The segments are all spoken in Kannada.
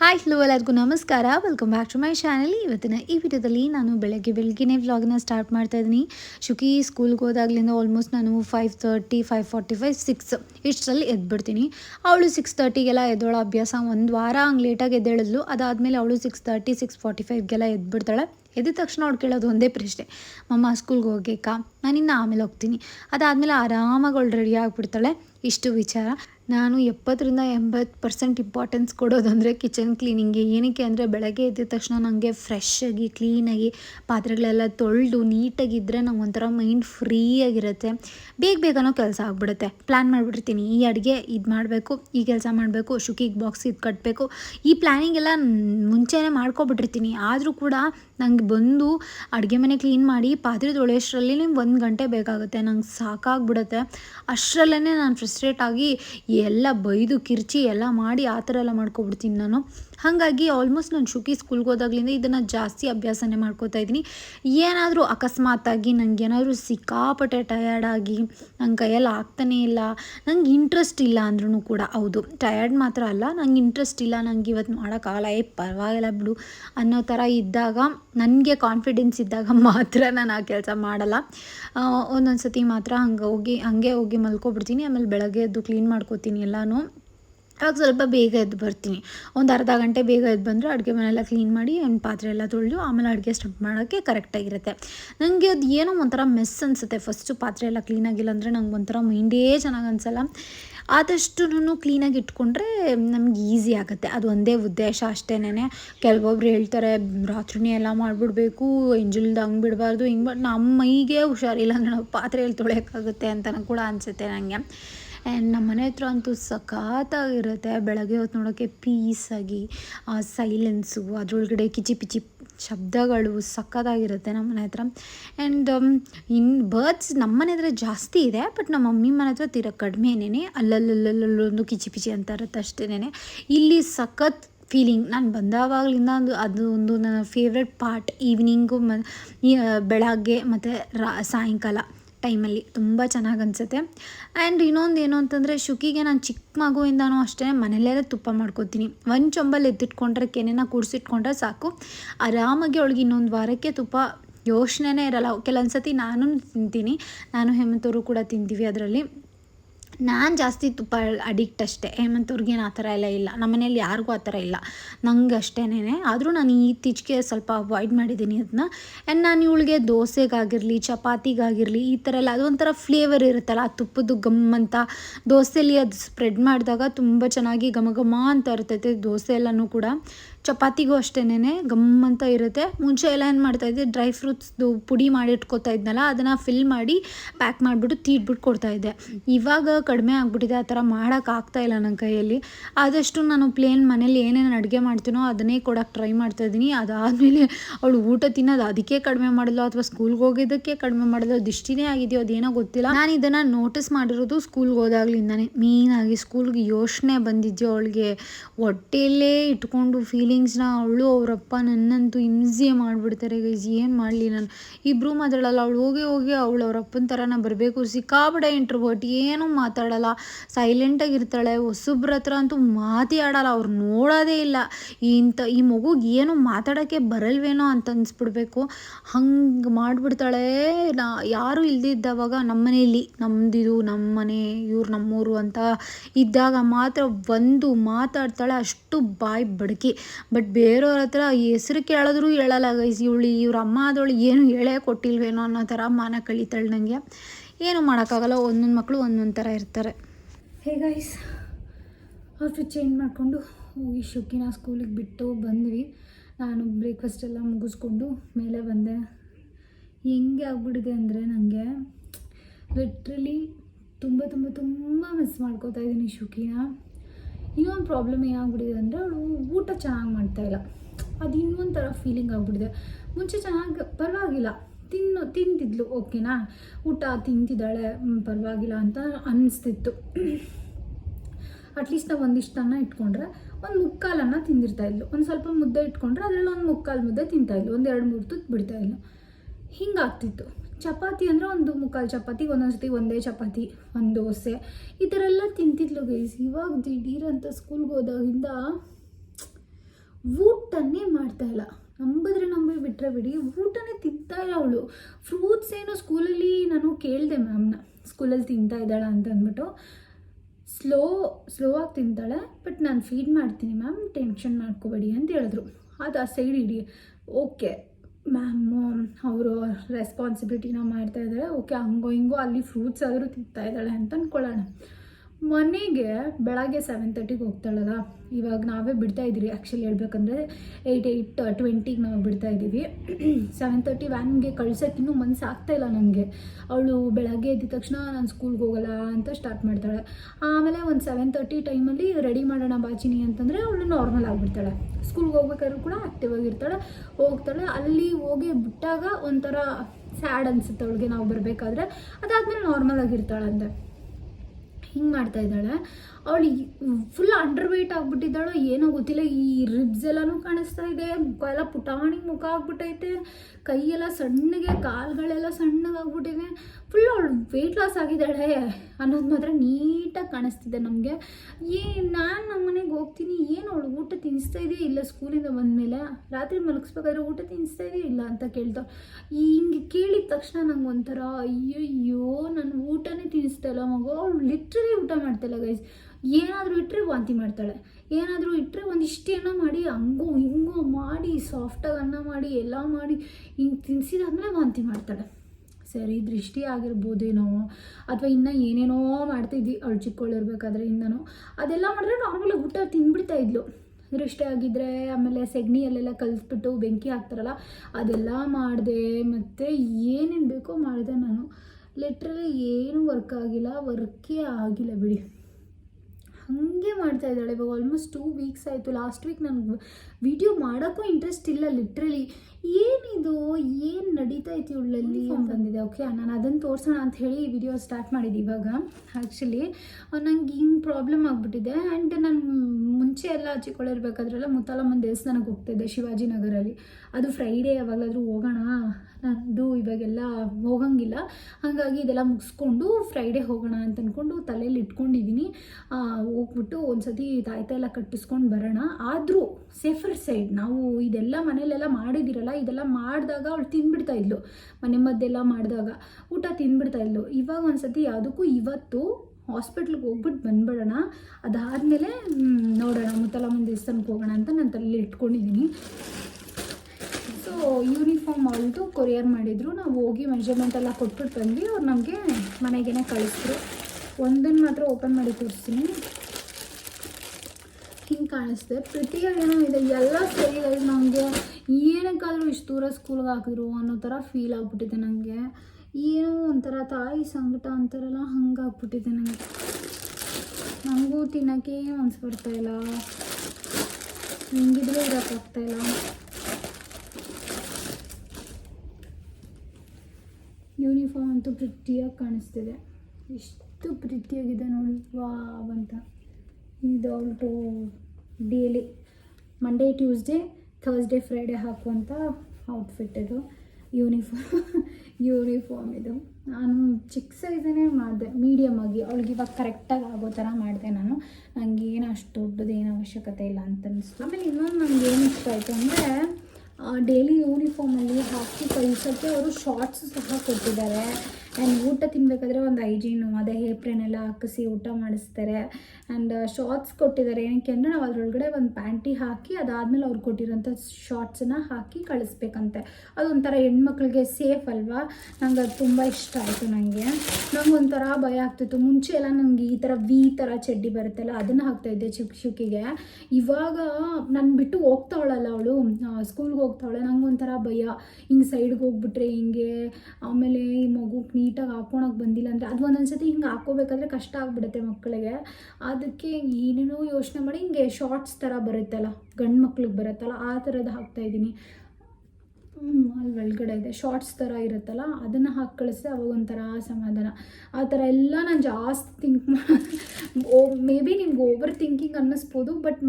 ಹಾಯ್ ಹಲೋ ಎಲ್ಲರಿಗೂ ನಮಸ್ಕಾರ. Welcome back to my channel ಇವತ್ತಿನ ಈ ವಿಡಿಯೋದಲ್ಲಿ ನಾನು ಬೆಳಗ್ಗೆ ಬೆಳಗ್ಗೆನೇ ವ್ಲಾಗ್ನ ಸ್ಟಾರ್ಟ್ ಮಾಡ್ತಾ ಇದ್ದೀನಿ. ಶುಕಿ ಸ್ಕೂಲ್ಗೆ ಹೋದಾಗ್ಲಿಂದ ಆಲ್ಮೋಸ್ಟ್ ನಾನು five thirty five forty five six ಇಷ್ಟರಲ್ಲಿ ಎದ್ಬಿಡ್ತೀನಿ. ಅವಳು ಸಿಕ್ಸ್ ತರ್ಟಿಗೆಲ್ಲ ಎದ್ದೋಳೋ, ಅಭ್ಯಾಸ ಒಂದು ವಾರ ಹಂಗೆ ಲೇಟಾಗಿ ಎದ್ದೇಳಿದ್ಲು. ಅದಾದಮೇಲೆ ಅವಳು ಸಿಕ್ಸ್ ತರ್ಟಿ ಸಿಕ್ಸ್ ಫಾರ್ಟಿ ಫೈವ್ಗೆಲ್ಲ ಎದ್ಬಿಡ್ತಾಳೆ. ಎದ್ದ ತಕ್ಷಣ ಕೇಳೋದು ಒಂದೇ ಪ್ರಶ್ನೆ. ಮಮ್ಮ ಸ್ಕೂಲ್ಗೆ ಹೋಗೇಕಾ ನಾನು ಇನ್ನು ಆಮೇಲೆ ಹೋಗ್ತೀನಿ. ಅದಾದಮೇಲೆ ಆರಾಮಾಗಿ ಅವಳು ರೆಡಿ ಆಗಿಬಿಡ್ತಾಳೆ. ಇಷ್ಟು ವಿಚಾರ. ನಾನು ಎಪ್ಪತ್ತರಿಂದ ಎಂಬತ್ತು ಪರ್ಸೆಂಟ್ ಇಂಪಾರ್ಟೆನ್ಸ್ ಕೊಡೋದು ಅಂದರೆ ಕಿಚನ್ ಕ್ಲೀನಿಂಗ್ಗೆ ಏನಕ್ಕೆ ಅಂದರೆ ಬೆಳಗ್ಗೆ ಎದ್ದ ತಕ್ಷಣ ನನಗೆ ಫ್ರೆಶ್ ಆಗಿ ಕ್ಲೀನಾಗಿ ಪಾತ್ರೆಗಳೆಲ್ಲ ತೊಳೆದು ನೀಟಾಗಿದ್ದರೆ ನಂಗೆ ಒಂಥರ ಮೈಂಡ್ ಫ್ರೀ ಆಗಿರುತ್ತೆ. ಬೇಗ ಬೇಗನೋ ಕೆಲಸ ಆಗ್ಬಿಡುತ್ತೆ. ಪ್ಲ್ಯಾನ್ ಮಾಡಿಬಿಡ್ತೀನಿ ಈ ಅಡುಗೆ ಇದು ಮಾಡಬೇಕು, ಈ ಕೆಲಸ ಮಾಡಬೇಕು, ಶುಕಿಗೆ ಬಾಕ್ಸ್ ಇದು ಕಟ್ಟಬೇಕು ಈ ಪ್ಲ್ಯಾನಿಂಗೆಲ್ಲ ಮುಂಚೆನೇ ಮಾಡ್ಕೊಬಿಟ್ಟಿರ್ತೀನಿ. ಆದರೂ ಕೂಡ ನಂಗೆ ಬಂದು ಅಡುಗೆ ಮನೆ ಕ್ಲೀನ್ ಮಾಡಿ ಪಾತ್ರೆ ತೊಳೆಯೋಷ್ಟರಲ್ಲಿ ಒಂದು ಗಂಟೆ ಬೇಕಾಗುತ್ತೆ. ನಂಗೆ ಸಾಕಾಗ್ಬಿಡುತ್ತೆ. ಅಷ್ಟರಲ್ಲೇ ನಾನು ಫ್ರಸ್ಟ್ರೇಟ್ ಆಗಿ ಎಲ್ಲ ಬೈದು ಕಿರ್ಚಿ ಎಲ್ಲ ಮಾಡಿ ಆ ಥರ ಎಲ್ಲ ಮಾಡ್ಕೊಬಿಡ್ತೀನಿ ನಾನು. ಹಾಗಾಗಿ ಆಲ್ಮೋಸ್ಟ್ ನಾನು ಶುಕಿ ಸ್ಕೂಲ್ಗೆ ಹೋದಾಗ್ಲಿಂದ ಇದನ್ನು ಜಾಸ್ತಿ ಅಭ್ಯಾಸನೇ ಮಾಡ್ಕೋತಾ ಇದ್ದೀನಿ. ಏನಾದರೂ ಅಕಸ್ಮಾತಾಗಿ ನನಗೆ ಏನಾದರೂ ಸಿಕ್ಕಾಪಟ್ಟೆ ಆಗಿ ನನ್ನ ಕೈಯಲ್ಲಿ ಆಗ್ತಾನೇ ಇಲ್ಲ, ನಂಗೆ ಇಂಟ್ರೆಸ್ಟ್ ಇಲ್ಲ ಅಂದ್ರೂ ಕೂಡ ಹೌದು. ಟಯರ್ಡ್ ಮಾತ್ರ ಅಲ್ಲ, ನಂಗೆ ಇಂಟ್ರೆಸ್ಟ್ ಇಲ್ಲ, ನಂಗೆ ಇವತ್ತು ಮಾಡೋಕ್ಕಾಗಲ್ಲ, ಏ ಪರವಾಗಿಲ್ಲ ಬಿಡು ಅನ್ನೋ ಥರ ಇದ್ದಾಗ, ನನಗೆ ಕಾನ್ಫಿಡೆನ್ಸ್ ಇದ್ದಾಗ ಮಾತ್ರ ನಾನು ಆ ಕೆಲಸ ಮಾಡಲ್ಲ. ಒಂದೊಂದು ಸತಿ ಮಾತ್ರ ಹಂಗೆ ಹೋಗಿ ಹಂಗೆ ಹೋಗಿ ಮಲ್ಕೊಬಿಡ್ತೀನಿ, ಆಮೇಲೆ ಬೆಳಗ್ಗೆ ಎದ್ದು ಕ್ಲೀನ್ ಮಾಡ್ಕೋತೀನಿ ಎಲ್ಲನೂ. ಆವಾಗ ಸ್ವಲ್ಪ ಬೇಗ ಎದ್ದು ಬರ್ತೀನಿ. ಒಂದು ಅರ್ಧ ಗಂಟೆ ಬೇಗ ಎದ್ದು ಬಂದರೆ ಅಡುಗೆ ಮನೆಯೆಲ್ಲ ಕ್ಲೀನ್ ಮಾಡಿ ಒಂದು ಪಾತ್ರೆ ಎಲ್ಲ ತೊಳೆದು ಆಮೇಲೆ ಅಡುಗೆ ಸ್ಟಾರ್ಟ್ ಮಾಡೋಕ್ಕೆ ಕರೆಕ್ಟಾಗಿರುತ್ತೆ ನನಗೆ ಅದು ಏನೋ ಒಂಥರ ಮೆಸ್ ಅನಿಸುತ್ತೆ. ಫಸ್ಟು ಪಾತ್ರೆ ಎಲ್ಲ ಕ್ಲೀನಾಗಿಲ್ಲ ಅಂದರೆ ನಂಗೆ ಒಂಥರ ಮೈಂಡೇ ಚೆನ್ನಾಗಿ ಅನಿಸಲ್ಲ. ಆದಷ್ಟು ಕ್ಲೀನಾಗಿ ಇಟ್ಕೊಂಡ್ರೆ ನಮ್ಗೆ ಈಸಿ ಆಗುತ್ತೆ. ಅದು ಒಂದೇ ಉದ್ದೇಶ ಅಷ್ಟೇನೆ ಕೆಲವೊಬ್ರು ಹೇಳ್ತಾರೆ, ರಾತ್ರಿನೇ ಎಲ್ಲ ಮಾಡಿಬಿಡ್ಬೇಕು ಎಂಜಲ್ದು ಹಂಗೆ ಬಿಡಬಾರ್ದು, ಹಿಂಗೆ ಬಟ್ ನಮ್ಮ ಮೈಗೆ ಹುಷಾರಿಲ್ಲ ಅಂದರೆ ನಾವು ಪಾತ್ರೆಯಲ್ಲಿ ತೊಳೆಯೋಕ್ಕಾಗುತ್ತೆ ಅಂತಲೂ ಕೂಡ ಅನಿಸುತ್ತೆ ನನಗೆ ಆ್ಯಂಡ್ ನಮ್ಮ ಮನೆ ಹತ್ರ ಅಂತೂ ಸಖತ್ತಾಗಿರುತ್ತೆ. ಬೆಳಗ್ಗೆ ಹೊತ್ತು ನೋಡೋಕ್ಕೆ ಪೀಸಾಗಿ ಆ ಸೈಲೆನ್ಸು ಅದರೊಳಗಡೆ ಕಿಚಿ ಪಿಚಿ ಶಬ್ದಗಳು ಸಖತ್ತಾಗಿರುತ್ತೆ ನಮ್ಮ ಮನೆ ಹತ್ರ. ಆ್ಯಂಡ್ ಇನ್ ಬರ್ಡ್ಸ್ ನಮ್ಮ ಮನೆ ಹತ್ರ ಜಾಸ್ತಿ ಇದೆ ಬಟ್ ನಮ್ಮ ಮಮ್ಮಿ ಮನೆ ಹತ್ರ ತೀರ ಕಡಿಮೆನೇ ಅಲ್ಲಲ್ಲಲ್ಲಲ್ಲೊಂದು ಕಿಚಿ ಪಿಚಿ ಅಂತ ಇರುತ್ತೆ ಅಷ್ಟೇನೆ ಇಲ್ಲಿ ಸಖತ್ ಫೀಲಿಂಗ್ ನಾನು ಬಂದಾವಾಗಲಿಂದ ಒಂದು ಅದು ಒಂದು ನನ್ನ ಫೇವ್ರೆಟ್ ಪಾರ್ಟ್ ಈವ್ನಿಂಗು ಮ ಬೆಳಗ್ಗೆ ಮತ್ತು ರಾ, ಸಾಯಂಕಾಲ. ಟೈಮಲ್ಲಿ ತುಂಬ ಚೆನ್ನಾಗಿ ಅನಿಸುತ್ತೆ. ಆ್ಯಂಡ್ ಇನ್ನೊಂದು ಏನು ಅಂತಂದರೆ, ಶುಕಿಗೆ ನಾನು ಚಿಕ್ಕ ಮಗುವಿಂದನೂ ಅಷ್ಟೇ ಮನೆಯಲ್ಲೇ ತುಪ್ಪ ಮಾಡ್ಕೋತೀನಿ. ಒಂದು ಚೊಂಬಲ್ಲಿ ಎತ್ತಿಟ್ಕೊಂಡ್ರೆ ಕೆನೆನ ಕೂಡಿಸಿಟ್ಕೊಂಡ್ರೆ ಸಾಕು. ಆರಾಮಾಗಿ ಅವಳಿಗೆ ಇನ್ನೊಂದು ವಾರಕ್ಕೆ ತುಪ್ಪ ಯೋಚನೆನೇ ಇರಲ್ಲ. ಕೆಲವೊಂದು ಸತಿ ನಾನು ತಿಂತೀನಿ. ನಾನು ಹೇಮಂತವರು ಕೂಡ ತಿಂತೀವಿ ಅದರಲ್ಲಿ. ನಾನು ಜಾಸ್ತಿ ತುಪ್ಪ ಅಡಿಕ್ಟ್ ಅಷ್ಟೇ. ಹೇಮಂತ್ ಅವ್ರಿಗೇನು ಆ ಥರ ಎಲ್ಲ ಇಲ್ಲ. ನಮ್ಮ ಮನೇಲಿ ಯಾರಿಗೂ ಆ ಥರ ಇಲ್ಲ. ನಂಗೆ ಅಷ್ಟೇನೇ ಆದರೂ ನಾನು ಇತ್ತೀಚೆಗೆ ಸ್ವಲ್ಪ ಅವಾಯ್ಡ್ ಮಾಡಿದ್ದೀನಿ ಅದನ್ನ ಆ್ಯಂಡ್ ನಾನು ಇವಳಿಗೆ ದೋಸೆಗಾಗಿರಲಿ, ಚಪಾತಿಗಾಗಿರಲಿ, ಈ ಥರ ಎಲ್ಲ, ಅದೊಂಥರ ಫ್ಲೇವರ್ ಇರುತ್ತಲ್ಲ, ಆ ತುಪ್ಪದ್ದು ಗಮ್ ಅಂತ. ದೋಸೆಲಿ ಅದು ಸ್ಪ್ರೆಡ್ ಮಾಡಿದಾಗ ತುಂಬ ಚೆನ್ನಾಗಿ ಘಮ ಘಮ ಅಂತ ಇರ್ತೈತೆ ದೋಸೆ ಎಲ್ಲನೂ ಕೂಡ. ಚಪಾತಿಗೂ ಅಷ್ಟೇನೆ ಗಮ್ಮಂತ ಇರುತ್ತೆ. ಮುಂಚೆ ಎಲ್ಲ ಏನು ಮಾಡ್ತಾಯಿದ್ದೆ ಡ್ರೈ ಫ್ರೂಟ್ಸ್ದು ಪುಡಿ ಮಾಡಿ ಇಟ್ಕೋತಾ ಇದ್ನಲ್ಲ, ಅದನ್ನು ಫಿಲ್ ಮಾಡಿ ಪ್ಯಾಕ್ ಮಾಡಿಬಿಟ್ಟು ತೀಟ್ಬಿಟ್ಟು ಕೊಡ್ತಾಯಿದ್ದೆ ಇವಾಗ ಕಡಿಮೆ ಆಗಿಬಿಟ್ಟಿದೆ, ಆ ಥರ ಮಾಡೋಕ್ಕಾಗ್ತಾ ಇಲ್ಲ ನನ್ನ ಕೈಯಲ್ಲಿ. ಆದಷ್ಟು ನಾನು ಪ್ಲೇನ್ ಮನೇಲಿ ಏನೇನು ಅಡುಗೆ ಮಾಡ್ತೀನೋ ಅದನ್ನೇ ಕೊಡೋಕ್ಕೆ ಟ್ರೈ ಮಾಡ್ತಾಯಿದ್ದೀನಿ ಅದಾದಮೇಲೆ ಅವಳು ಊಟ ತಿನ್ನೋದು ಅದಕ್ಕೆ ಕಡಿಮೆ ಮಾಡಿದ್ಲು, ಅಥವಾ ಸ್ಕೂಲ್ಗೆ ಹೋಗಿದ್ದಕ್ಕೆ ಕಡಿಮೆ ಮಾಡಿದ್ಲು ದಿಷ್ಟಿನೇ ಆಗಿದೆಯೋ ಅದೇನೋ ಗೊತ್ತಿಲ್ಲ. ನಾನು ಇದನ್ನು ನೋಟಿಸ್ ಮಾಡಿರೋದು ಸ್ಕೂಲ್ಗೆ ಹೋದಾಗ್ಲಿಂದಾನೆ. ಮೀನಾಗಿ ಸ್ಕೂಲ್ಗೆ ಯೋಚನೆ ಬಂದಿದ್ಯೋ ಅವಳಿಗೆ, ಹೊಟ್ಟೆಯಲ್ಲೇ ಇಟ್ಕೊಂಡು ಫೀಲಿಂಗ್ಸ್ನ ಅವಳು, ಅವರಪ್ಪ ನನ್ನಂತೂ ಹಿಂಸೆ ಮಾಡಿಬಿಡ್ತಾರೆ ಗೈಸ್ ಏನು ಮಾಡಲಿ ನಾನು? ಇಬ್ಬರು ಮಾತಾಡಲ್ಲ. ಅವಳು ಹೋಗಿ ಹೋಗಿ ಅವಳು ಅವರಪ್ಪನ ಥರನ ಬರಬೇಕು. ಸಿಕ್ಕಾಬಿಡೆ ಇಂಟ್ರವರ್ಟ್ ಏನೂ ಮಾತಾಡಲ್ಲ. ಸೈಲೆಂಟಾಗಿರ್ತಾಳೆ ಹೊಸಬ್ರ ಹತ್ರ ಅಂತೂ ಮಾತೇ ಆಡಲ್ಲ ಅವ್ರು ನೋಡೋದೇ ಇಲ್ಲ. ಇಂಥ, ಈ ಮಗುಗೆ ಏನು ಮಾತಾಡೋಕ್ಕೆ ಬರಲ್ವೇನೋ ಅಂತ ಅನ್ಸ್ಬಿಡ್ಬೇಕು. ಹಂಗೆ ಮಾಡಿಬಿಡ್ತಾಳೆ. ನಾ, ಯಾರೂ ಇಲ್ದಿದ್ದವಾಗ ನಮ್ಮ ಮನೆಯಲ್ಲಿ ನಮ್ಮದಿದು ನಮ್ಮ ಮನೆ ಇವ್ರು ನಮ್ಮೂರು ಅಂತ ಇದ್ದಾಗ ಮಾತ್ರ ಒಂದು ಮಾತಾಡ್ತಾಳೆ. ಅಷ್ಟು ಬಾಯಿ ಬಡಕಿ. ಬಟ್ ಬೇರೆಯವ್ರ ಹತ್ರ ಹೆಸ್ರು ಕೇಳಿದ್ರು ಹೇಳಲ್ಲ ಗೈಸ್ ಇವಳು, ಇವ್ರ ಅಮ್ಮ ಆದವಳು ಏನು ಹೇಳೇ ಕೊಟ್ಟಿಲ್ವೇನೋ ಅನ್ನೋ ಥರ ಮಾನ ಕಳೀತಾಳೆ ನನಗೆ ಏನು ಮಾಡೋಕ್ಕಾಗಲ್ಲ, ಒಂದೊಂದು ಮಕ್ಕಳು ಒಂದೊಂದು ಥರ ಇರ್ತಾರೆ. ಹೇ ಗೈಸ್ ಅವ್ರು ಚೇಂಜ್ ಮಾಡಿಕೊಂಡು ಹೋಗಿ ಶುಕಿನ ಸ್ಕೂಲಿಗೆ ಬಿಟ್ಟು ಬಂದ್ವಿ. ನಾನು ಬ್ರೇಕ್ಫಾಸ್ಟ್ ಎಲ್ಲ ಮುಗಿಸ್ಕೊಂಡು ಮೇಲೆ ಬಂದೆ. ಹೆಂಗೆ ಆಗ್ಬಿಟ್ಟಿದೆ ಅಂದರೆ ನನಗೆ ಲಿಟ್ರಲಿ ತುಂಬ ತುಂಬ ತುಂಬ ಮಿಸ್ ಮಾಡ್ಕೋತಾ ಇದ್ದೀನಿ ಶುಕಿನ. ಇನ್ನೊಂದು ಪ್ರಾಬ್ಲಮ್ ಏನಾಗ್ಬಿಟ್ಟಿದೆ ಅಂದರೆ ಅವಳು ಊಟ ಚೆನ್ನಾಗಿ ಮಾಡ್ತಾಯಿಲ್ಲ ಅದು ಇನ್ನೊಂದು ಥರ ಫೀಲಿಂಗ್ ಆಗ್ಬಿಟ್ಟಿದೆ. ಮುಂಚೆ ಚೆನ್ನಾಗಿ ಪರವಾಗಿಲ್ಲ. ತಿನ್ನು, ತಿಂತಿದ್ಲು ಓಕೆನಾ ಊಟ ತಿಂತಿದ್ದಾಳೆ ಪರವಾಗಿಲ್ಲ ಅಂತ ಅನ್ನಿಸ್ತಿತ್ತು ಅಟ್ಲೀಸ್ಟ್ ನಾವು ಒಂದಿಷ್ಟು ಅನ್ನ ಇಟ್ಕೊಂಡ್ರೆ, ಒಂದು ಮುಕ್ಕಾಲನ್ನ ತಿಂದಿರ್ತಾಯಿದ್ಲು ಒಂದು ಸ್ವಲ್ಪ ಮುದ್ದೆ ಇಟ್ಕೊಂಡ್ರೆ, ಅದರಲ್ಲಿ ಒಂದು ಮುಕ್ಕಾಲು ಮುದ್ದೆ ತಿಂತಾಯಿದ್ಲು ಒಂದು ಎರಡು ಮೂರು ತುತ್ತು ಬಿಡ್ತಾಯಿದ್ಲು ಹಿಂಗಾಗ್ತಿತ್ತು ಚಪಾತಿ ಅಂದರೆ ಒಂದು ಮುಕ್ಕಾಲು ಚಪಾತಿ, ಒಂದೊಂದು ಸತಿ ಒಂದೇ ಚಪಾತಿ, ಒಂದು ದೋಸೆ. ಈ ಥರ ಎಲ್ಲ ತಿಂತಿದ್ಲು ಗೈಸ್ ಇವಾಗ ದಿಢೀರಂತ ಸ್ಕೂಲ್ಗೆ ಹೋದಾಗಿಂದ ಊಟನೇ ಮಾಡ್ತಾ ಇಲ್ಲ. ನಂಬಿದ್ರೆ ನಂಬಿ ಬಿಟ್ಟರೆ ಬಿಡಿ, ಊಟನೇ ತಿಂತಾ ಇಲ್ಲ ಅವಳು. ಫ್ರೂಟ್ಸ್ ಏನೋ ಸ್ಕೂಲಲ್ಲಿ ನಾನು ಕೇಳಿದೆ ಮ್ಯಾಮ್ನ ಸ್ಕೂಲಲ್ಲಿ ತಿಂತಾ ಇದ್ದಾಳ ಅಂತ ಅಂದ್ಬಿಟ್ಟು. ಸ್ಲೋ ಸ್ಲೋ ಆಗಿ ತಿಂತಾಳೆ ಬಟ್ ನಾನು ಫೀಡ್ ಮಾಡ್ತೀನಿ ಮ್ಯಾಮ್ ಟೆನ್ಷನ್ ಮಾಡ್ಕೋಬೇಡಿ ಅಂತ ಹೇಳಿದ್ರು. ಅದು ಆ ಸೈಡ್ ಇಡಿ. ಓಕೆ ಮ್ಯಾಮು ಅವರು ರೆಸ್ಪಾನ್ಸಿಬಿಲಿಟಿನ ಮಾಡ್ತಾ ಇದ್ದಾರೆ ಓಕೆ ಹಂಗೋ ಹಿಂಗೋ ಅಲ್ಲಿ ಫ್ರೂಟ್ಸ್ ಆದರೂ ತಿಂತಾ ಇದ್ದಾಳೆ ಅಂತ ಅಂದ್ಕೊಳ್ಳೋಣ ಮನೆಗೆ ಬೆಳಗ್ಗೆ ಸೆವೆನ್ ತರ್ಟಿಗೆ ಹೋಗ್ತಾಳಲ್ಲ, ಇವಾಗ ನಾವೇ ಬಿಡ್ತಾ ಇದ್ದೀವಿ. ಆ್ಯಕ್ಚುಲಿ ಹೇಳ್ಬೇಕಂದ್ರೆ ಏಯ್ಟ್ ಏಯ್ಟ್ ಟ್ವೆಂಟಿಗೆ ನಾವು ಬಿಡ್ತಾ ಇದ್ದೀವಿ. ಸೆವೆನ್ ತರ್ಟಿ ವ್ಯಾನ್ಗೆ ಕಳ್ಸೋಕ್ಕಿನ್ನೂ ಮನಸ್ಸು ಆಗ್ತಾ ಇಲ್ಲ ನನಗೆ. ಅವಳು ಬೆಳಗ್ಗೆ ಎದ್ದ ತಕ್ಷಣ ನಾನು ಸ್ಕೂಲ್ಗೆ ಹೋಗಲ್ಲ ಅಂತ ಸ್ಟಾರ್ಟ್ ಮಾಡ್ತಾಳೆ. ಆಮೇಲೆ ಒಂದು ಸೆವೆನ್ ತರ್ಟಿ ಟೈಮಲ್ಲಿ ರೆಡಿ ಮಾಡೋಣ ಬಾಚಿನಿ ಅಂತಂದರೆ ಅವಳು ನಾರ್ಮಲ್ ಆಗಿಬಿಡ್ತಾಳೆ. ಸ್ಕೂಲ್ಗೆ ಹೋಗ್ಬೇಕಾದ್ರೂ ಕೂಡ ಆ್ಯಕ್ಟಿವ್ ಆಗಿರ್ತಾಳೆ ಹೋಗ್ತಾಳೆ. ಅಲ್ಲಿ ಹೋಗಿ ಬಿಟ್ಟಾಗ ಒಂಥರ ಸ್ಯಾಡ್ ಅನಿಸುತ್ತೆ ಅವಳಿಗೆ. ನಾವು ಬರಬೇಕಾದ್ರೆ ಅದಾದಮೇಲೆ ನಾರ್ಮಲ್ ಆಗಿರ್ತಾಳಂತೆ ಹಿಂಗೆ ಮಾಡ್ತಾ ಇದ್ದಾಳೆ. ಅವಳು ಫುಲ್ ಅಂಡರ್ ವೆಯ್ಟ್ ಆಗಿಬಿಟ್ಟಿದ್ದಾಳು ಏನೋ ಗೊತ್ತಿಲ್ಲ. ಈ ರಿಬ್ಸ್ ಎಲ್ಲನೂ ಕಾಣಿಸ್ತಾ ಇದೆ. ಮುಖ ಎಲ್ಲ ಪುಟಾಣಿ ಮುಖ ಆಗ್ಬಿಟ್ಟೈತೆ. ಕೈಯೆಲ್ಲ ಸಣ್ಣಗೆ, ಕಾಲುಗಳೆಲ್ಲ ಸಣ್ಣಗಾಗ್ಬಿಟ್ಟಿವೆ. ಫುಲ್ ಅವಳು ವೆಯ್ಟ್ ಲಾಸ್ ಆಗಿದ್ದಾಳೆ. ಅನ್ನೋದು ಮಾತ್ರ ನೀಟಾಗಿ ಕಾಣಿಸ್ತಿದೆ ನಮಗೆ. ಏ, ನಾನು ನಮ್ಮ ಮನೆಗೆ ಹೋಗ್ತೀನಿ. ಊಟ ತಿನ್ನಿಸ್ತಾ ಇದೆಯಾ ಇಲ್ಲ ಸ್ಕೂಲಿಂದ ಬಂದಮೇಲೆ? ರಾತ್ರಿ ಮಲಗಿಸ್ಬೇಕಾದ್ರೆ ಊಟ ತಿನ್ನಿಸ್ತಾ ಇದೆಯಾ ಇಲ್ಲ ಅಂತ ಕೇಳ್ತಾಳೆ ಹಿಂಗೆ ಕೇಳಿದ ತಕ್ಷಣ ನಂಗೆ ಒಂಥರ, ಅಯ್ಯಯ್ಯೋ, ನಾನು ಊಟನೇ ತಿನ್ನಿಸ್ತಾ ಇಲ್ಲ ಮಗು. ಅವಳು ಲಿಟ್ರಲಿ ಊಟ ಮಾಡ್ತಾಯಿಲ್ಲ ಗೈಸ್ ಏನಾದರೂ ಇಟ್ಟರೆ ವಾಂತಿ ಮಾಡ್ತಾಳೆ. ಏನಾದರೂ ಇಟ್ಟರೆ ಒಂದಿಷ್ಟು ಮಾಡಿ, ಹಂಗೋ ಹಿಂಗೋ ಮಾಡಿ ಸಾಫ್ಟಾಗಿ ಅನ್ನ ಮಾಡಿ, ಎಲ್ಲ ಮಾಡಿ, ಹಿಂಗೆ ತಿನ್ಸಿದಾದ್ಮೇಲೆ ವಾಂತಿ ಮಾಡ್ತಾಳೆ. ಸರಿ, ದೃಷ್ಟಿ ಆಗಿರ್ಬೋದೇನೋ ಅಥವಾ ಇನ್ನೂ ಏನೇನೋ ಮಾಡ್ತಿದ್ವಿ ಅವಳು ಚಿಕ್ಕವಳಿರ್ಬೇಕಾದ್ರೆ ಇನ್ನೂ ಅದೆಲ್ಲ ಮಾಡಿದ್ರೆ ನಾರ್ಮಲಾಗಿ ಊಟ ತಿಂದ್ಬಿಡ್ತಾ ಇದ್ಲು. ದೃಷ್ಟಿ ಆಗಿದ್ರೆ ಆಮೇಲೆ ಸೆಗಣಿಯಲ್ಲೆಲ್ಲ ಕಲಿಸ್ಬಿಟ್ಟು ಬೆಂಕಿ ಹಾಕ್ತಾರಲ್ಲ, ಅದೆಲ್ಲ ಮಾಡಿದೆ. ಮತ್ತು ಏನೇನು ಬೇಕೋ ಮಾಡಿದೆ ನಾನು. ಲಿಟ್ರಲಿ ಏನೂ ವರ್ಕ್ ಆಗಿಲ್ಲ, ವರ್ಕೇ ಆಗಿಲ್ಲ ಬಿಡಿ. ಹಾಗೆ ಮಾಡ್ತಾ ಇದ್ದಾಳೆ. ಇವಾಗ ಆಲ್ಮೋಸ್ಟ್ ಟೂ ವೀಕ್ಸ್ ಆಯಿತು. ಲಾಸ್ಟ್ ವೀಕ್ ನನಗೆ ವಿಡಿಯೋ ಮಾಡೋಕ್ಕೂ ಇಂಟ್ರೆಸ್ಟ್ ಇಲ್ಲ, ಲಿಟ್ರಲಿ. ಏನಿದು? ಏನು ನಡೀತಾ ಐತಿ ಉಳ್ಳಲ್ಲಿ ಬಂದಿದೆ. ಓಕೆ ನಾನು ಅದನ್ನು ತೋರಿಸೋಣ ಅಂತ ಹೇಳಿ ವಿಡಿಯೋ ಸ್ಟಾರ್ಟ್ ಮಾಡಿದ್ದೆ ಇವಾಗ ಆ್ಯಕ್ಚುಲಿ ನಂಗೆ ಹಿಂಗೆ ಪ್ರಾಬ್ಲಮ್ ಆಗಿಬಿಟ್ಟಿದೆ. ಆ್ಯಂಡ್ ನಾನು ಮುಂಚೆ ಎಲ್ಲ ಹಚ್ಚಿಕೊಳ್ಳಿರ್ಬೇಕಾದ್ರೆಲ್ಲ ಮುತ್ತಾಲಮ್ಮನ ದೇವಸ್ಥಾನಕ್ಕೆ ಹೋಗ್ತಿದ್ದೆ ಶಿವಾಜಿನಗರಲ್ಲಿ. ಅದು ಫ್ರೈಡೇ ಯಾವಾಗಲಾದರೂ ಹೋಗೋಣ. ನಂದು ಇವಾಗೆಲ್ಲ ಹೋಗಂಗಿಲ್ಲ. ಹಾಗಾಗಿ ಇದೆಲ್ಲ ಮುಗಿಸ್ಕೊಂಡು ಫ್ರೈಡೇ ಹೋಗೋಣ ಅಂತ ಅಂದ್ಕೊಂಡು ತಲೆಯಲ್ಲಿ ಇಟ್ಕೊಂಡಿದ್ದೀನಿ ಹೋಗ್ಬಿಟ್ಟು ಒಂದು ಸತಿ ತಾಯ್ತ ಎಲ್ಲ ಕಟ್ಟಿಸ್ಕೊಂಡು ಬರೋಣ. ಆದರೂ ಸೇಫರ್ ಸೈಡ್ ನಾವು ಇದೆಲ್ಲ ಮನೇಲೆಲ್ಲ ಮಾಡಿದಿರಲ್ಲ ಇದೆಲ್ಲ ಮಾಡಿದಾಗ ಅವಳು ತಿಂದ್ಬಿಡ್ತಾ ಇದ್ಲು. ಮನೆ ಮದ್ದೆಲ್ಲ ಮಾಡಿದಾಗ ಊಟ ತಿಂದ್ಬಿಡ್ತಾ ಇದ್ಲು. ಇವಾಗ ಒಂದ್ಸತಿ ಯಾವುದಕ್ಕೂ ಇವತ್ತು ಹಾಸ್ಪಿಟ್ಲಿಗೆ ಹೋಗ್ಬಿಟ್ಟು ಬಂದ್ಬಿಡೋಣ. ಅದಾದಮೇಲೆ ನೋಡೋಣ, ಮುತ್ತಲಮ್ಮನ ದೇವಸ್ಥಾನಕ್ಕೆ ಹೋಗೋಣ ಅಂತ ನಾನು ತಲೆಯಲ್ಲಿ ಇಟ್ಕೊಂಡಿದ್ದೀನಿ. ಸೊ ಯೂನಿಫಾರ್ಮ್ ಅವಳದು ಕೊರಿಯರ್ ಮಾಡಿದರು. ನಾವು ಹೋಗಿ ಮೆಜರ್ಮೆಂಟ್ ಎಲ್ಲ ಕೊಟ್ಬಿಟ್ಟು ಬಂದ್ವಿ. ಅವ್ರು ನಮಗೆ ಮನೆಗೇನೆ ಕಳಿಸ್ರು ಒಂದನ್ನು ಮಾತ್ರ ಓಪನ್ ಮಾಡಿ ತೋರಿಸ್ತೀನಿ. ಹಿಂಗೆ ಕಾಣಿಸ್ತದೆ. ಪ್ರತಿಯಾಗಿ ಏನೋ ಇದೆ. ಎಲ್ಲ ಏನಕ್ಕಾದರೂ ಇಷ್ಟು ದೂರ ಸ್ಕೂಲ್ಗೆ ಹಾಕಿದ್ರು ಅನ್ನೋ ಥರ ಫೀಲ್ ಆಗಿಬಿಟ್ಟಿದೆ ನನಗೆ ಏನೋ ಒಂಥರ ತಾಯಿ ಸಂಕಟ ಅಂತಾರಲ್ಲ ಹಂಗಾಗ್ಬಿಟ್ಟಿದೆ ನನಗೆ ನನಗೂ ತಿನ್ನೋಕ್ಕೆ ಮನ್ಸು ಬರ್ತಾಯಿಲ್ಲ ಹಿಂಗಿದ್ರೆ ಇರೋಕ್ಕಾಗ್ತಾಯಿಲ್ಲ ಯೂನಿಫಾರ್ಮ್ ಅಂತೂ ಪ್ರೀತಿಯಾಗಿ ಕಾಣಿಸ್ತಿದೆ. ಎಷ್ಟು ಪ್ರೀತಿಯಾಗಿದೆ ನೋಡಿ. ವಾವ್ ಅಂತ. ಇದು ಅವಳು daily Monday Tuesday Thursday Friday ಹಾಕುವಂಥ ಔಟ್ಫಿಟ್ ಇದು. ಯೂನಿಫಾರ್ಮ್ ಯೂನಿಫಾರ್ಮ್ ಇದು. ನಾನು ಚಿಕ್ಕ ಸೈಜನ್ನೇ ಮಾಡಿದೆ ಮೀಡಿಯಮ್ ಆಗಿ. ಅವಳಿಗೆ ಇವಾಗ ಕರೆಕ್ಟಾಗಿ ಆಗೋ ಥರ ಮಾಡಿದೆ ನಾನು. ನನಗೆ ಏನು ಅಷ್ಟು ದೊಡ್ಡದು ಏನು ಅವಶ್ಯಕತೆ ಇಲ್ಲ ಅಂತ ಅನಿಸ್ತು. ಆಮೇಲೆ ಇನ್ನೊಂದು ನನಗೆ ಏನು ಇಷ್ಟ ಆಯಿತು ಅಂದರೆ ಡೈಲಿ ಯೂನಿಫಾರ್ಮಲ್ಲಿ ಹಾಕಿ ಕಳಿಸೋಕ್ಕೆ ಅವರು ಶಾರ್ಟ್ಸ್ ಸಹ ಕೊಟ್ಟಿದ್ದಾರೆ. ಆ್ಯಂಡ್ ಊಟ ತಿನ್ನಬೇಕಾದ್ರೆ ಒಂದು ಹೈಜೀನು ಅದೇ ಹೇಪ್ರೇನ್ ಎಲ್ಲ ಹಾಕಿಸಿ ಊಟ ಮಾಡಿಸ್ತಾರೆ. ಆ್ಯಂಡ್ ಶಾರ್ಟ್ಸ್ ಕೊಟ್ಟಿದ್ದಾರೆ. ಏನಕ್ಕೆ ಅಂದರೆ ನಾವು ಅದರೊಳಗಡೆ ಒಂದು ಪ್ಯಾಂಟಿ ಹಾಕಿ, ಅದಾದಮೇಲೆ ಅವ್ರು ಕೊಟ್ಟಿರೋಂಥ ಶಾರ್ಟ್ಸನ್ನ ಹಾಕಿ ಕಳಿಸ್ಬೇಕಂತೆ. ಅದೊಂಥರ ಹೆಣ್ಮಕ್ಳಿಗೆ ಸೇಫ್ ಅಲ್ವಾ? ನಂಗೆ ಅದು ತುಂಬ ಇಷ್ಟ ಆಯಿತು ನನಗೆ ನಂಗೆ ಒಂಥರ ಭಯ ಆಗ್ತಿತ್ತು. ಮುಂಚೆ ಎಲ್ಲ ನನಗೆ ಈ ಥರ ವಿ ಥರ ಚಡ್ಡಿ ಬರುತ್ತಲ್ಲ, ಅದನ್ನು ಹಾಕ್ತಾಯಿದ್ದೆ ಚಿಕ್ಕ ಚಿಕ್ಕಿಗೆ ಇವಾಗ ನಾನು ಬಿಟ್ಟು ಹೋಗ್ತಾವಳಲ್ಲ ಅವಳು. ಸ್ಕೂಲ್ಗೆ ಹೋಗ್ತಾವಳೆ ನಂಗೆ ಒಂಥರ ಭಯ. ಹಿಂಗೆ ಸೈಡ್ಗೆ ಹೋಗ್ಬಿಟ್ರೆ ಹಿಂಗೆ, ಆಮೇಲೆ ಈ ಮಗುಗೆ ನೀಟಾಗಿ ಹಾಕೊಳಕ್ಕೆ ಬಂದಿಲ್ಲ ಅಂದರೆ ಅದು ಒಂದೊಂದು ಸತಿ ಹಿಂಗೆ ಹಾಕೋಬೇಕಾದ್ರೆ ಕಷ್ಟ ಆಗಿಬಿಡುತ್ತೆ ಮಕ್ಕಳಿಗೆ. ಅದಕ್ಕೆ ಏನೇನೋ ಯೋಚನೆ ಮಾಡಿ ಹಿಂಗೆ ಶಾರ್ಟ್ಸ್ ಥರ ಬರುತ್ತಲ್ಲ, ಗಂಡು ಮಕ್ಳಿಗೆ ಬರುತ್ತಲ್ಲ, ಆ ಥರದ್ದು ಹಾಕ್ತಾಯಿದ್ದೀನಿ ಅಲ್ಲಿ ಒಳಗಡೆ ಇದೆ. ಶಾರ್ಟ್ಸ್ ಥರ ಇರುತ್ತಲ್ಲ, ಅದನ್ನು ಹಾಕಿ ಕಳಿಸಿದೆ ಅವಾಗ ಒಂಥರ ಸಮಾಧಾನ. ಆ ಥರ ಎಲ್ಲ ನಾನು ಜಾಸ್ತಿ ಥಿಂಕ್ ಮೇ ಬಿ ನಿಮ್ಗೆ ಓವರ್ ಥಿಂಕಿಂಗ್ ಅನ್ನಿಸ್ಬೋದು ಬಟ್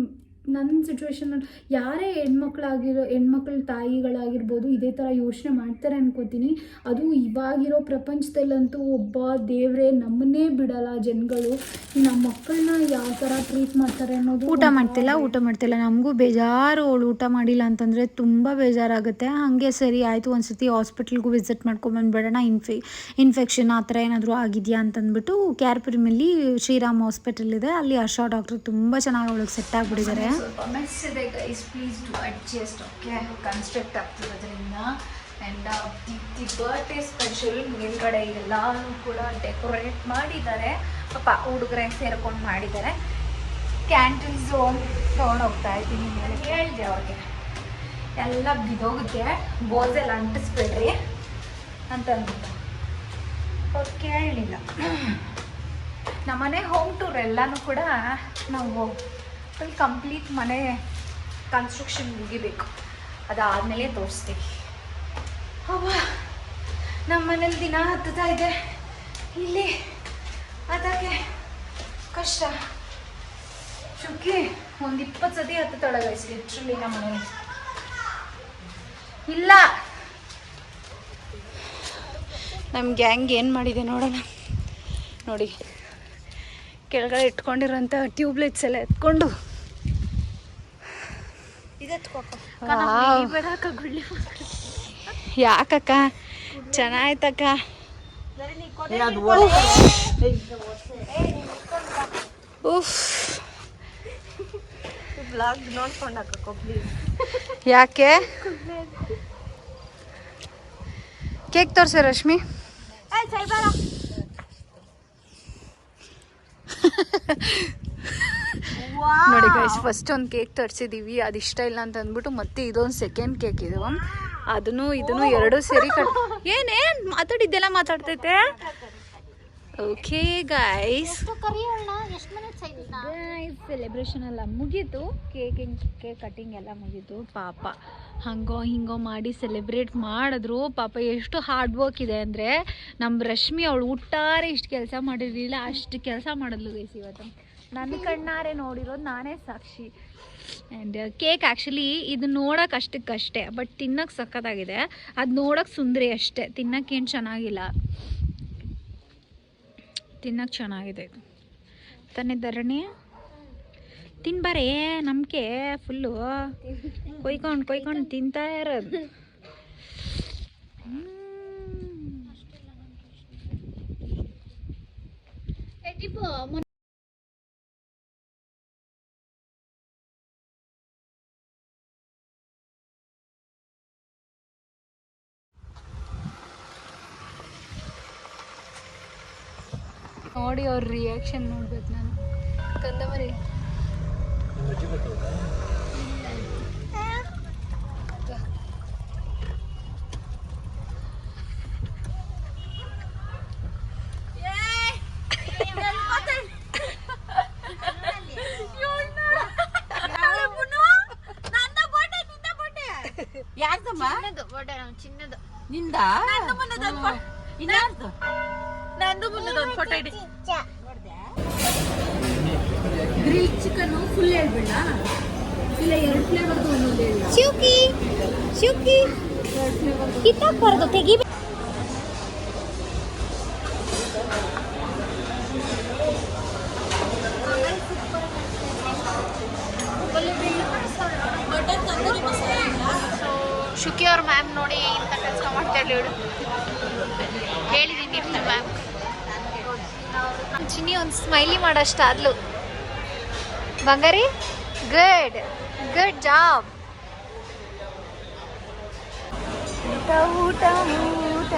ನನ್ನ ಸಿಚುವೇಶನ್ ಯಾರೇ ಹೆಣ್ಮಕ್ಳಾಗಿರೋ, ಹೆಣ್ಮಕ್ಳ ತಾಯಿಗಳಾಗಿರ್ಬೋದು ಇದೇ ಥರ ಯೋಚನೆ ಮಾಡ್ತಾರೆ ಅನ್ಕೋತೀನಿ. ಅದು ಇವಾಗಿರೋ ಪ್ರಪಂಚದಲ್ಲಂತೂ ಒಬ್ಬ ದೇವರೇ ನಮ್ಮನ್ನೇ ಬಿಡಲ್ಲ ಜನಗಳು. ನಮ್ಮ ಮಕ್ಕಳನ್ನ ಯಾವ ಥರ ಟ್ರೀಟ್ ಮಾಡ್ತಾರೆ ಅನ್ನೋದು ಊಟ ಮಾಡ್ತಿಲ್ಲ ಊಟ ಮಾಡ್ತಿಲ್ಲ. ನಮಗೂ ಬೇಜಾರು ಅವಳು ಊಟ ಮಾಡಿಲ್ಲ ಅಂತಂದರೆ ತುಂಬ ಬೇಜಾರಾಗುತ್ತೆ. ಹಾಗೆ ಸರಿ, ಆಯಿತು, ಒಂದ್ಸತಿ ಹಾಸ್ಪಿಟ್ಲ್ಗೂ ವಿಸಿಟ್ ಮಾಡ್ಕೊಂಬಂದ್ಬಿಡೋಣ ಇನ್ಫೆ ಇನ್ಫೆಕ್ಷನ್ ಆ ಥರ ಏನಾದರೂ ಆಗಿದೆಯಾ ಅಂತಂದ್ಬಿಟ್ಟು ಕ್ಯಾರ್ಪುರಿಮಲ್ಲಿ ಶ್ರೀರಾಮ್ ಹಾಸ್ಪಿಟಲ್ ಇದೆ. ಅಲ್ಲಿ ಅಶಾ ಡಾಕ್ಟ್ರು ತುಂಬ ಚೆನ್ನಾಗಿ ಅವಳಿಗೆ ಸೆಟ್ ಆಗಿಬಿಟ್ಟಿದ್ದಾರೆ. ಸ್ವಲ್ಪ ಮೆಸ್ ಇದೆ guys please to adjust okay construct ಆಗ್ತಿರೋದ್ರಿಂದ. And the the birthday special ಮೇಲ್ಗಡೆ ಎಲ್ಲಾನು ಕೂಡ ಡೆಕೋರೇಟ್ ಮಾಡಿದ್ದಾರೆ. ಪಾಪ ಹುಡುಗರೆ ಸೇರ್ಕೊಂಡು ಮಾಡಿದ್ದಾರೆ. ಕ್ಯಾಂಟಲ್ಸು ತೊಗೊಂಡೋಗ್ತಾ ಇದ್ದೀನಿ ಹೇಳಿದೆ ಅವ್ರಿಗೆ. ಎಲ್ಲ ಬಿದೋಗುತ್ತೆ ಬೋಸೆಲ್ಲ ಅಂಟಿಸ್ಬೇಡ್ರಿ ಅಂತಂದ್ಬಿಟ್ಟು ಅವ್ರು ಕೇಳಲಿಲ್ಲ ನಮ್ಮನೆ ಹೋಮ್ ಟೂರ್ ಎಲ್ಲನೂ ಕೂಡ ನಾವು ಫುಲ್ ಕಂಪ್ಲೀಟ್ ಮನೆ ಕನ್ಸ್ಟ್ರಕ್ಷನ್ ಮುಗಿಬೇಕು. ಅದಾದಮೇಲೆ ತೋರಿಸ್ತೀವಿ ಅವ ನಮ್ಮ ಮನೇಲಿ ದಿನ ಹತ್ತುತ್ತಾ ಇದೆ. ಇಲ್ಲಿ ಅದಕ್ಕೆ ಕಷ್ಟ. ಶುಕಿ ಒಂದು ಇಪ್ಪತ್ತು ಸತಿ ಹತ್ತುತ್ತಾಳೆ ಗೈಸ್ ಲಿಟ್ರಲಿ ನಮ್ಮ ಮನೇಲಿ. ಇಲ್ಲ. ನಮ್ಮ ಗ್ಯಾಂಗ್ ಏನು ಮಾಡಿದೆ ನೋಡೋಣ. ನೋಡಿ, ಕೆಳಗಡೆ ಇಟ್ಕೊಂಡಿರೋಂಥ ಟ್ಯೂಬ್ಲೈಟ್ಸ್ ಎಲ್ಲ ಎತ್ಕೊಂಡು. ಯಾಕಕ್ಕ? ಚೆನ್ನಾಯ್ತಕ್ಕ. ಉಫ್. ಬ್ಲಾಗ್ ನೋಡ್ಕೊಂಡು ಹಾಕೋ ಪ್ಲೀಸ್ ಯಾಕೆ? ಕೇಕ್ ತೋರ್ಸ ರಶ್ಮಿ. ನೋಡಿ ಗೈಸ್ ಫಸ್ಟ್ ಒಂದು ಕೇಕ್ ತರಿಸಿದ್ದೀವಿ ಅದು ಇಷ್ಟ ಇಲ್ಲ ಅಂತ ಅಂದ್ಬಿಟ್ಟು ಮತ್ತೆ ಇದೊಂದು ಸೆಕೆಂಡ್ ಕೇಕ್ ಇದು. ಅದನ್ನು ಇದನ್ನು ಎರಡು ಸೇರಿ ಕಟ್ ಏನೇನ್ ಮಾತಾಡಿದ್ದೆಲ್ಲ ಮಾತಾಡ್ತೈತೆ? ಓಕೆ ಗೈಸ್ ಸೆಲೆಬ್ರೇಷನ್ ಎಲ್ಲ ಮುಗೀತು. ಕೇಕ್ ಕೇಕ್ ಕಟಿಂಗ್ ಎಲ್ಲ ಮುಗೀತು. ಪಾಪ ಹಂಗೋ ಹಿಂಗೋ ಮಾಡಿ ಸೆಲೆಬ್ರೇಟ್ ಮಾಡಿದ್ರು. ಪಾಪ ಎಷ್ಟು ಹಾರ್ಡ್ ವರ್ಕ್ ಇದೆ ಅಂದರೆ ನಮ್ಮ ರಶ್ಮಿ ಅವಳು ಹುಟ್ಟಾರೆ ಇಷ್ಟು ಕೆಲಸ ಮಾಡಿರಲಿಲ್ಲ ಅಷ್ಟು ಕೆಲಸ ಮಾಡಿದ್ಲು ಗೈಸ್ ಇವತ್ತು. ನನ್ನ ಕಣ್ಣಾರೆ ನೋಡಿರೋದು ನಾನೇ ಸಾಕ್ಷಿ. ಆ್ಯಂಡ್ ಕೇಕ್ ಆ್ಯಕ್ಚುಲಿ ಇದು ನೋಡೋಕೆ ಅಷ್ಟಕ್ಕಷ್ಟೇ ಬಟ್ ತಿನ್ನೋಕೆ ಸಖತ್ತಾಗಿದೆ. ಅದು ನೋಡೋಕೆ ಸುಂದರಿ ಅಷ್ಟೇ ತಿನ್ನೋಕ್ಕೇನು ಚೆನ್ನಾಗಿಲ್ಲ. ತಿನ್ನೋಕೆ ಚೆನ್ನಾಗಿದೆ ಇದು. ತಾನೇ ಧರಣಿ. ತಿನ್ಬಾರೇ ನಮ್ಗೆ ಫುಲ್ಲು ಕೊಯ್ಕೊಂಡು ಕೊಯ್ಕೊಂಡು ತಿಂತಾ ಇರೋದು. ನೋಡಿ ಅವ್ರ ರಿಯಾಕ್ಷನ್ ನೋಡ್ಬೇಕು ನಾನು. ಕಂದಮರಿ ಯಾರ್ದಮ್ಮ? ಚಿನ್ನದು ನಿಂದ? ಇನ್ಯಾರ್ದು? ನಂದು ಮುಂದೆ ಫೋಟೋ ಇಡಿ ಗ್ರಿಲ್ ಚಿಕನ್ ಫುಲ್ ಹೇಳ್ಬೇಡ ಇಲ್ಲ ಎರಡು ಫ್ಲೇವರ್ದು ಒಂದೊಂದು ಹೇಳ ಶಿವ್ಕಿ ಶಿವ್ಕಿ ಕಿತ್ತಾಕ್ಬಾರ್ದು ತೆಗಿ ಶುಕಿ ಅವ್ರ ಮ್ಯಾಮ್ ನೋಡಿ ಇಂಥ ಕೆಲಸ ಮಾಡ್ತಾ ಹೇಳು. ಹೇಳಿದ್ದೀನಿ ಮ್ಯಾಮ್ ಚಿನ್ನಿ ಒಂದು ಸ್ಮೈಲಿ ಮಾಡೋಷ್ಟು ಆದ್ಲು ಬಂಗಾರಿ ಗುಡ್ ಗುಡ್ ಜಾಬ್ ಊಟ ಊಟ ಊಟ